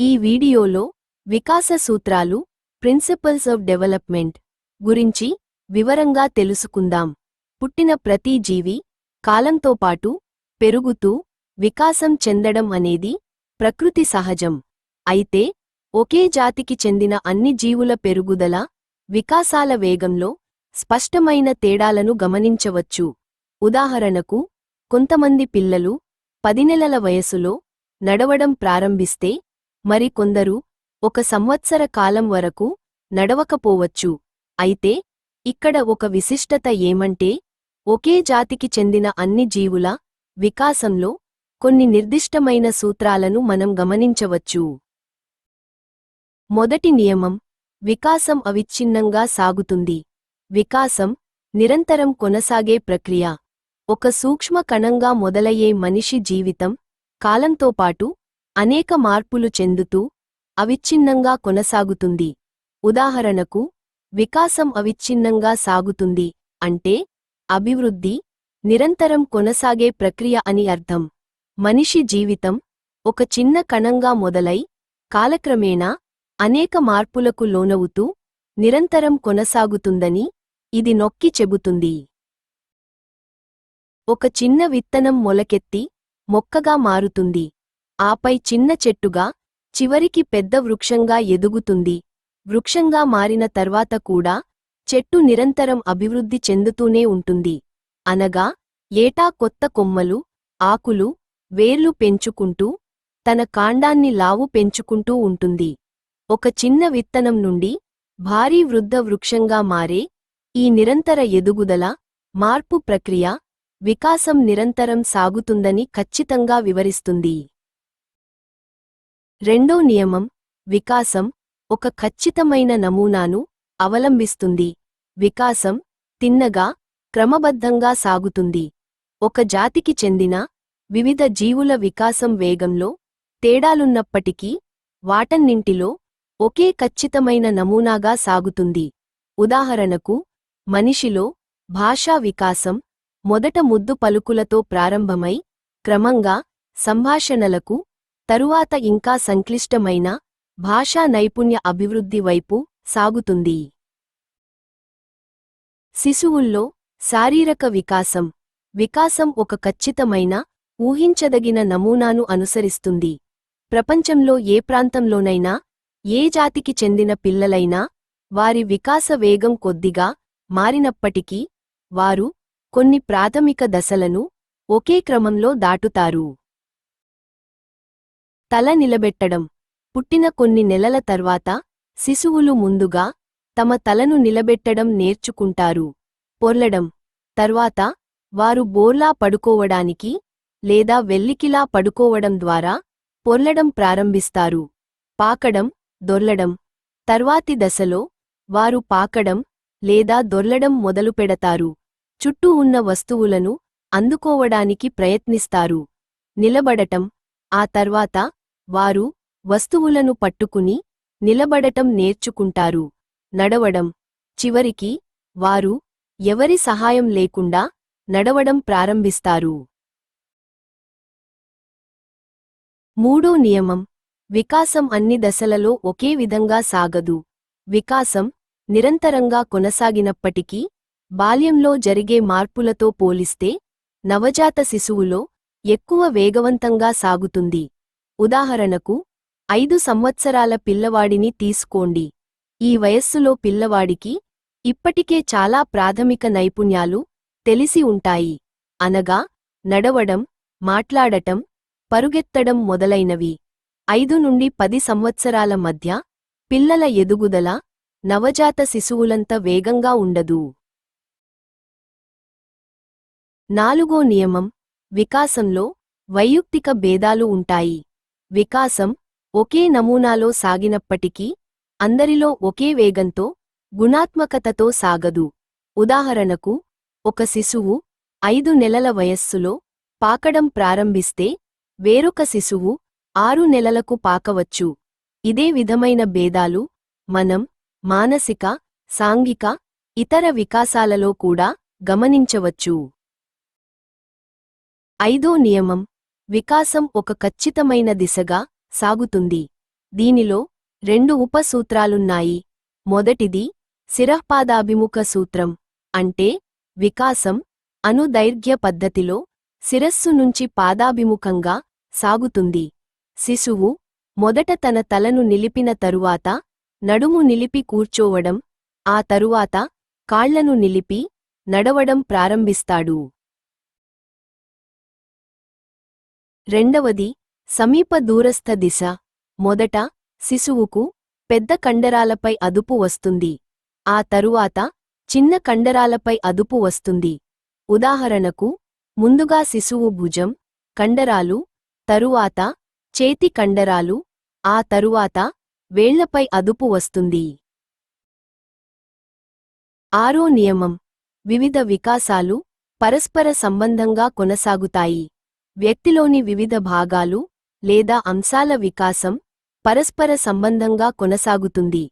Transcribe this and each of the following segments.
ఈ వీడియోలో వికాస సూత్రాలు ప్రిన్సిపల్స్ ఆఫ్ డెవలప్మెంట్ గురించి వివరంగా తెలుసుకుందాం. పుట్టిన ప్రతి జీవి కాలంతో పాటు పెరుగుతూ వికాసం చెందడం అనేది ప్రకృతి సహజం. అయితే ఒకే జాతికి చెందిన అన్ని జీవుల పెరుగుదల వికాసాల వేగంలో స్పష్టమైన తేడాలను గమనించవచ్చు. ఉదాహరణకు కొంతమంది పిల్లలు పది నెలల వయసులో నడవడం ప్రారంభిస్తే మరి కొందరు ఒక సంవత్సర కాలం వరకు నడవకపోవచ్చు. అయితే ఇక్కడ ఒక విశిష్టత ఏమంటే ఒకే జాతికి చెందిన అన్ని జీవుల వికాసంలో కొన్ని నిర్దిష్టమైన సూత్రాలను మనం గమనించవచ్చు. మొదటి నియమం వికాసం అవిచ్ఛిన్నంగా సాగుతుంది. వికాసం నిరంతరం కొనసాగే ప్రక్రియ. ఒక సూక్ష్మ కణంగా మొదలయ్యే మనిషి జీవితం కాలంతో పాటు అనేక మార్పులు చెందుతూ అవిచ్ఛిన్నంగా కొనసాగుతుంది. ఉదాహరణకు వికాసం అవిచ్ఛిన్నంగా సాగుతుంది అంటే అభివృద్ధి నిరంతరం కొనసాగే ప్రక్రియ అని అర్థం. మనిషి జీవితం ఒక చిన్న కణంగా మొదలై కాలక్రమేణా అనేక మార్పులకు లోనవుతూ నిరంతరం కొనసాగుతుందని ఇది నొక్కి చెబుతుంది. ఒక చిన్న విత్తనం మొలకెత్తి మొక్కగా మారుతుంది. ఆపై చిన్న చెట్టుగా చివరికి పెద్ద వృక్షంగా ఎదుగుతుంది. వృక్షంగా మారిన తర్వాత కూడా చెట్టు నిరంతరం అభివృద్ధి చెందుతూనే ఉంటుంది. అనగా ఏటా కొత్త కొమ్మలు ఆకులు వేర్లు పెంచుకుంటూ తన కాండాన్ని లావు పెంచుకుంటూ ఉంటుంది. ఒక చిన్న విత్తనం నుండి భారీ వృద్ధ వృక్షంగా మారే ఈ నిరంతర ఎదుగుదల మార్పు ప్రక్రియ వికాసం నిరంతరం సాగుతుందని ఖచ్చితంగా వివరిస్తుంది. రెండో నియమం వికాసం ఒక ఖచ్చితమైన నమూనాను అవలంబిస్తుంది. వికాసం తిన్నగా క్రమబద్ధంగా సాగుతుంది. ఒక జాతికి చెందిన వివిధ జీవుల వికాసం వేగంలో తేడాలున్నప్పటికీ వాటన్నింటిలో ఒకే ఖచ్చితమైన నమూనాగా సాగుతుంది. ఉదాహరణకు మనిషిలో భాషా వికాసం మొదట ముద్దు పలుకులతో ప్రారంభమై క్రమంగా సంభాషణలకు తరువాత ఇంకా సంక్లిష్టమైన భాషా నైపుణ్య అభివృద్ధి వైపు సాగుతుంది. శిశువుల్లో శారీరక వికాసం. వికాసం ఒక ఖచ్చితమైన ఊహించదగిన నమూనాను అనుసరిస్తుంది. ప్రపంచంలో ఏ ప్రాంతంలోనైనా ఏ జాతికి చెందిన పిల్లలైనా వారి వికాస వేగం కొద్దిగా మారినప్పటికీ వారు కొన్ని ప్రాథమిక దశలను ఒకే క్రమంలో దాటుతారు. తల నిలబెట్టడం. పుట్టిన కొన్ని నెలల తర్వాత శిశువులు ముందుగా తమ తలను నిలబెట్టడం నేర్చుకుంటారు. పొర్లడం. తర్వాత వారు బోర్లా పడుకోవడానికి లేదా వెల్లికిలా పడుకోవడం ద్వారా పొర్లడం ప్రారంభిస్తారు. పాకడం దొర్లడం. తర్వాతి దశలో వారు పాకడం లేదా దొర్లడం మొదలుపెడతారు చుట్టూ ఉన్న వస్తువులను అందుకోవడానికి ప్రయత్నిస్తారు. నిలబడటం. ఆ తర్వాత వారు వస్తువులను పట్టుకుని నిలబడటం నేర్చుకుంటారు. నడవడం. చివరికి వారు ఎవరి సహాయం లేకుండా నడవడం ప్రారంభిస్తారు. మూడో నియమం. వికాసం అన్ని దశలలో ఒకే విధంగా సాగదు. వికాసం నిరంతరంగా కొనసాగినప్పటికీ బాల్యంలో జరిగే మార్పులతో పోలిస్తే నవజాత శిశువులో ఎక్కువ వేగవంతంగా సాగుతుంది. ఉదాహరణకు ఐదు సంవత్సరాల పిల్లవాడిని తీసుకోండి. ఈ వయస్సులో పిల్లవాడికి ఇప్పటికే చాలా ప్రాథమిక నైపుణ్యాలు తెలిసి ఉంటాయి. అనగా నడవడం మాట్లాడటం పరుగెత్తడం మొదలైనవి. ఐదు నుండి పది సంవత్సరాల మధ్య పిల్లల ఎదుగుదల నవజాత శిశువులంత వేగంగా ఉండదు. నాలుగో నియమం వికాసంలో వైయుక్తిక భేదాలు ఉంటాయి. వికాసం ఒకే నమూనాలో సాగినప్పటికీ అందరిలో ఒకే వేగంతో గుణాత్మకతతో సాగదు. ఉదాహరణకు ఒక శిశువు ఐదు నెలల వయస్సులో పాకడం ప్రారంభిస్తే వేరొక శిశువు ఆరు నెలలకు పాకవచ్చు. ఇదే విధమైన భేదాలు మనం మానసిక సాంఘిక ఇతర వికాసాలలో కూడా గమనించవచ్చు. ఐదో నియమం వికాసం ఒక ఖచ్చితమైన దిశగా సాగుతుంది. దీనిలో రెండు ఉపసూత్రాలున్నాయి. మొదటిది శిరఃపాదాభిముఖ సూత్రం. అంటే వికాసం అనుదైర్ఘ్య పద్ధతిలో శిరస్సు నుంచి పాదాభిముఖంగా సాగుతుంది. శిశువు మొదట తన తలను నిలిపిన తరువాత నడుము నిలిపి కూర్చోవడం ఆ తరువాత కాళ్ళను నిలిపి నడవడం ప్రారంభిస్తాడు. రెండవది సమీప దూరస్థ దిశ. మొదట శిశువుకు పెద్ద కండరాలపై అదుపు వస్తుంది. ఆ తరువాత చిన్న కండరాలపై అదుపు వస్తుంది. ఉదాహరణకు ముందుగా శిశువు భుజం కండరాలు తరువాత చేతి కండరాలు ఆ తరువాత వేళ్ళపై అదుపు వస్తుంది. ఆరో నియమం వివిధ వికాసాలు పరస్పర సంబంధంగా కొనసాగుతాయి. వ్యక్తిలోని వివిధ భాగాలు లేదా అంశాల వికాసం పరస్పర సంబంధంగా కొనసాగుతుంది.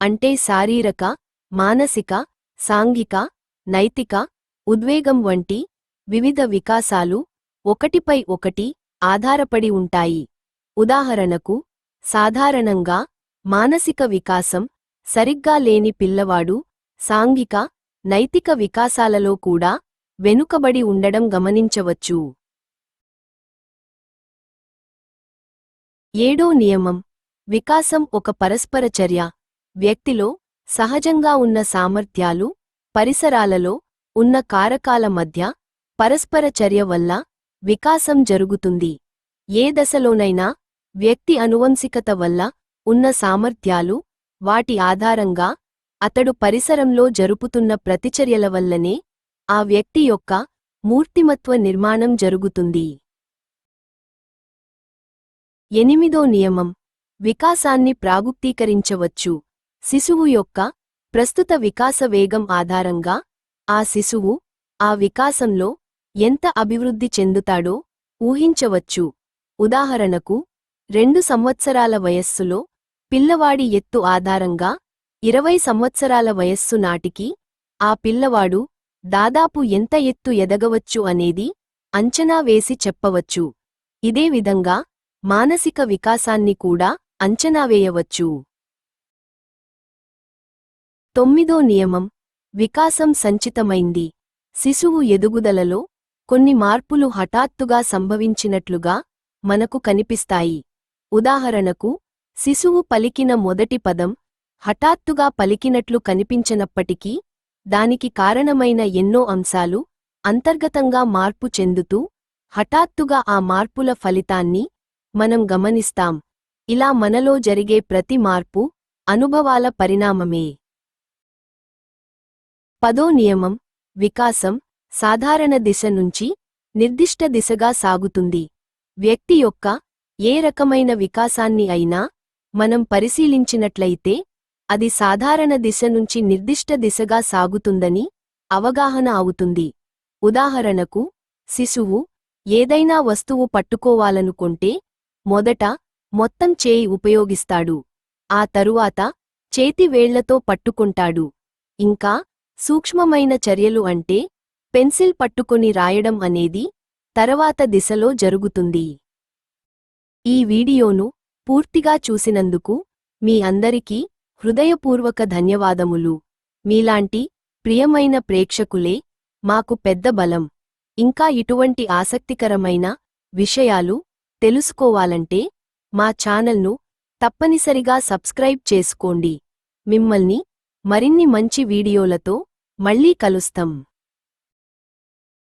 అంటే శారీరక మానసిక సాంఘిక నైతిక ఉద్వేగం వంటి వివిధ వికాసాలు ఒకటిపై ఒకటి ఆధారపడి ఉంటాయి. ఉదాహరణకు సాధారణంగా మానసిక వికాసం సరిగ్గా లేని పిల్లవాడు సాంఘిక నైతిక వికాసాలలో కూడా వెనుకబడి ఉండడం గమనించవచ్చు. ఏడో నియమం. వికాసం ఒక పరస్పర చర్య. వ్యక్తిలో సహజంగా ఉన్న సామర్థ్యాలు పరిసరాలలో ఉన్న కారకాల మధ్య పరస్పర చర్య వల్ల వికాసం జరుగుతుంది. ఏ దశలోనైనా వ్యక్తి అనువంశికత వల్ల ఉన్న సామర్థ్యాలు వాటి ఆధారంగా అతడు పరిసరంలో జరుపుతున్న ప్రతిచర్యల వల్లనే ఆ వ్యక్తి యొక్క మూర్తిమత్వ నిర్మాణం జరుగుతుంది. ఎనిమిదో నియమం. వికాసాన్ని ప్రాగుప్తీకరించవచ్చు. శిశువు యొక్క ప్రస్తుత వికాస వేగం ఆధారంగా ఆ శిశువు ఆ వికాసంలో ఎంత అభివృద్ధి చెందుతాడో ఊహించవచ్చు. ఉదాహరణకు రెండు సంవత్సరాల వయస్సులో పిల్లవాడి ఎత్తు ఆధారంగా ఇరవై సంవత్సరాల వయస్సు నాటికి ఆ పిల్లవాడు దాదాపు ఎంత ఎత్తు ఎదగవచ్చు అనేది అంచనా వేసి చెప్పవచ్చు. ఇదే విధంగా మానసిక వికాసాన్ని కూడా అంచనా వేయవచ్చు. తొమ్మిదో నియమం వికాసం సంచితమైంది. శిశువు ఎదుగుదలలో కొన్ని మార్పులు హఠాత్తుగా సంభవించినట్లుగా మనకు కనిపిస్తాయి. ఉదాహరణకు శిశువు పలికిన మొదటి పదం హఠాత్తుగా పలికినట్లు కనిపించనప్పటికీ దానికి కారణమైన ఎన్నో అంశాలు అంతర్గతంగా మార్పు చెందుతూ హఠాత్తుగా ఆ మార్పుల ఫలితాన్ని మనం గమనిస్తాం. ఇలా మనలో జరిగే ప్రతి మార్పు అనుభవాల పరిణామమే. పదో నియమం వికాసం సాధారణ దిశ నుంచి నిర్దిష్ట దిశగా సాగుతుంది. వ్యక్తి యొక్క ఏ రకమైన వికాసాన్ని అయినా మనం పరిశీలించినట్లయితే అది సాధారణ దిశ నుంచి నిర్దిష్ట దిశగా సాగుతుందని అవగాహన అవుతుంది. ఉదాహరణకు శిశువు ఏదైనా వస్తువు పట్టుకోవాలనుకుంటే మొదట మొత్తం చేయి ఉపయోగిస్తాడు. ఆ తరువాత చేతివేళ్ళతో పట్టుకుంటాడు. ఇంకా సూక్ష్మమైన చర్యలు అంటే పెన్సిల్ పట్టుకొని రాయడం అనేది తరువాత దిశలో జరుగుతుంది. ఈ వీడియోను పూర్తిగా చూసినందుకు మీ అందరికీ హృదయపూర్వక ధన్యవాదములు. మీలాంటి ప్రియమైన ప్రేక్షకులే మాకు పెద్ద బలం. ఇంకా ఇటువంటి ఆసక్తికరమైన విషయాలు తెలుసుకోవాలంటే మా ఛానల్ను తప్పనిసరిగా సబ్స్క్రైబ్ చేసుకోండి. మిమ్మల్ని మరిన్ని మంచి వీడియోలతో మళ్ళీ కలుస్తాం.